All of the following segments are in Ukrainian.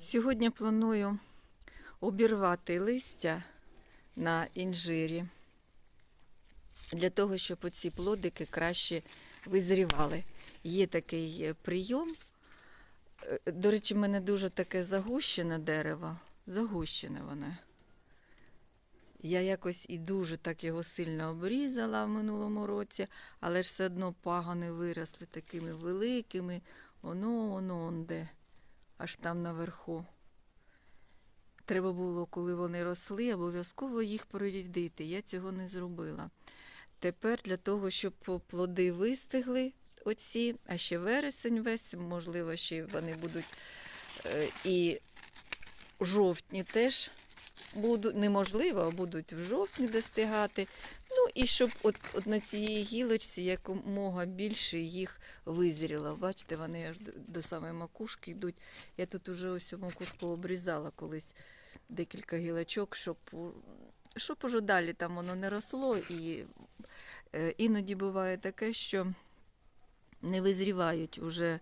Сьогодні планую обірвати листя на інжирі для того, щоб оці плодики краще визрівали. Є такий е, прийом. Е, До речі, в мене дуже таке загущене дерево. Загущене воно. Я якось і дуже так його сильно обрізала в минулому році, але ж все одно пагони виросли такими великими. Воно, воно онде, аж там наверху. Треба було, коли вони росли, обов'язково їх прорідити. Я цього не зробила. Тепер для того, щоб плоди вистигли, оці, а ще вересень весь, можливо, ще вони будуть е, і жовтні теж будуть, неможливо, а будуть в жовтні достигати. І щоб от, от на цій гілочці якомога більше їх визріло. Бачите, вони аж до, до самої макушки йдуть. Я тут уже ось макушку обрізала колись декілька гілочок, щоб, щоб уже далі там воно не росло. І е, іноді буває таке, що не визрівають уже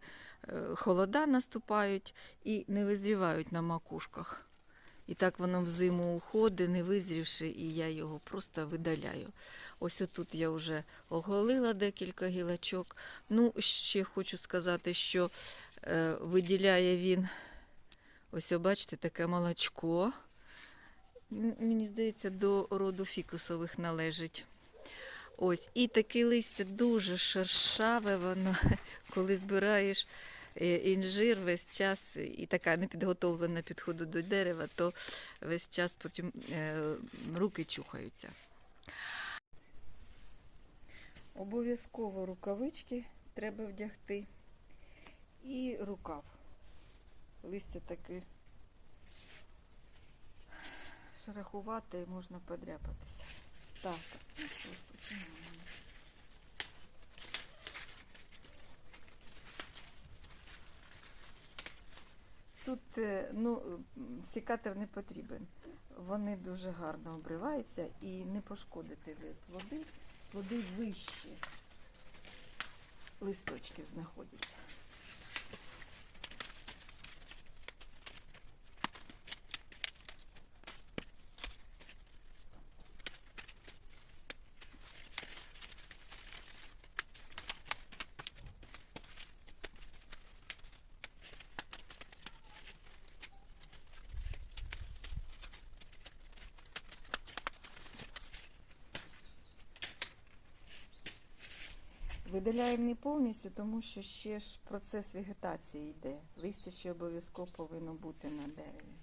е, холода наступають і не визрівають на макушках. І так воно в зиму уходить, не визрівши, і я його просто видаляю. Ось отут я вже оголила декілька гілочок. Ну, ще хочу сказати, що е, виділяє він, ось бачите, таке молочко. Мені здається, до роду фікусових належить. Ось, і таке листя дуже шершаве, воно, коли збираєш інжир весь час і така непідготовлена підходу до дерева, то весь час потім е, руки чухаються. Обов'язково рукавички треба вдягти і рукав. Листя таке шерохувати можна подряпатися. Так, ну що починаємо. Тут е, ну, сікатор не потрібен. Вони дуже гарно обриваються і не пошкодити ви плоди. Плоди вищі листочки знаходяться. Видаляємо не повністю, тому що ще ж процес вегетації йде. Листя ще обов'язково повинно бути на дереві.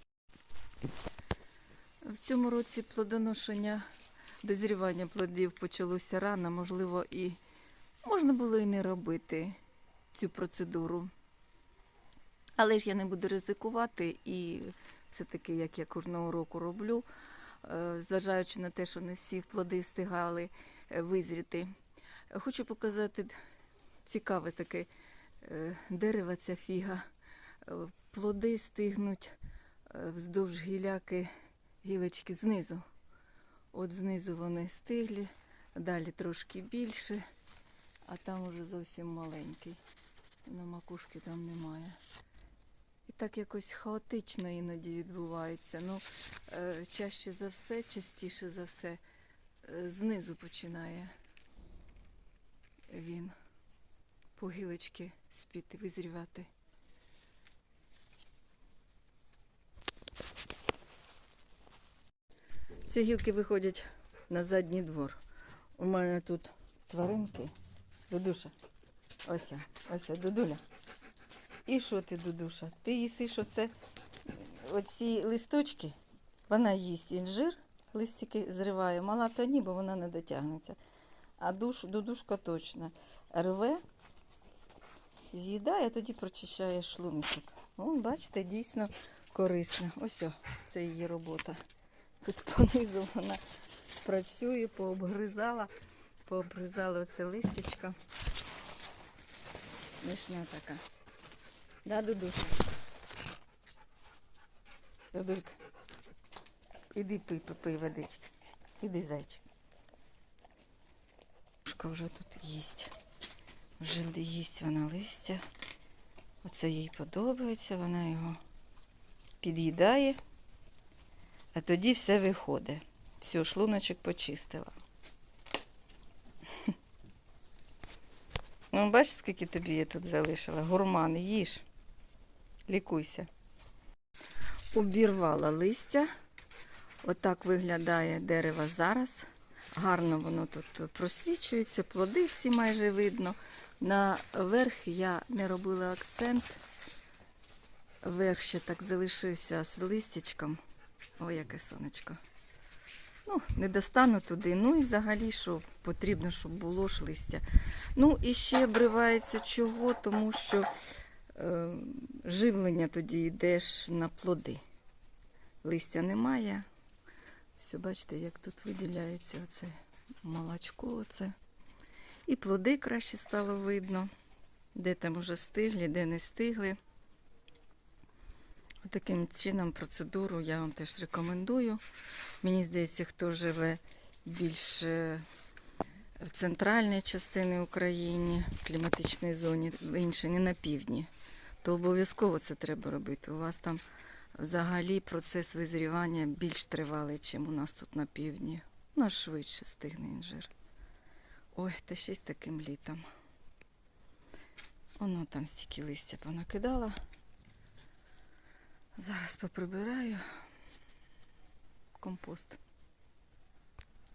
В цьому році плодоношення, дозрівання плодів почалося рано, можливо, і можна було і не робити цю процедуру. Але ж я не буду ризикувати і все-таки, як я кожного року роблю, е, зважаючи на те, що не всі плоди встигали е, визріти. Хочу показати цікаве таке е, дерево, ця фіга. Е, Плоди стигнуть е, вздовж гіляки гілочки знизу. От знизу вони стиглі, далі трошки більше, а там уже зовсім маленький. На макушки там немає. І так якось хаотично іноді відбувається. Ну, чаще за все, частіше за все, знизу починає він по гілочки спіти, визрівати. Ці гілки виходять на задній двор. У мене тут тваринки. Дудуша. Ося, ося, Дудуля. І що ти, Дудуша? Ти їсиш оце, оці листочки, вона їсть інжир, листики зриває. Мала то ні, бо вона не дотягнеться. А душ, дудушка точно рве, з'їдає, а тоді прочищає шлуночок. О, бачите, дійсно корисно. Ось о, це її робота. Тут понизу вона працює, пообгризала, пообгризала оце листячко. Смішна така. Да, Дудуша? Дудулька, іди пий, пий, пий водички. Іди, зайчик. Кошка вже тут їсть. Вже їсть вона листя. Оце їй подобається, вона його під'їдає, а тоді все виходить. Все, шлуночок почистила. Ну, бачиш, скільки тобі я тут залишила? Гурман, їж. Лікуйся. Обірвала листя. Отак виглядає дерево зараз. Гарно воно тут просвічується, плоди всі майже видно. Наверх я не робила акцент. Верх ще так залишився з листячком. Ой, яке сонечко. Ну, не достану туди. Ну і взагалі, що потрібно, щоб було ж листя. Ну і ще обривається чого, тому що е, живлення тоді йдеш на плоди. Листя немає. Все, бачите, як тут виділяється оце молочко. Оце. І плоди краще стало видно, де там уже стигли, де не стигли. Таким чином процедуру я вам теж рекомендую. Мені здається, хто живе більш е, в центральній частині України, в кліматичній зоні, в іншій, не на півдні, то обов'язково це треба робити. У вас там взагалі процес визрівання більш тривалий, ніж у нас тут на півдні. У нас швидше стигне інжир. Ой, та ще й з таким літом. Воно там стільки листя понакидала. Зараз поприбираю компост.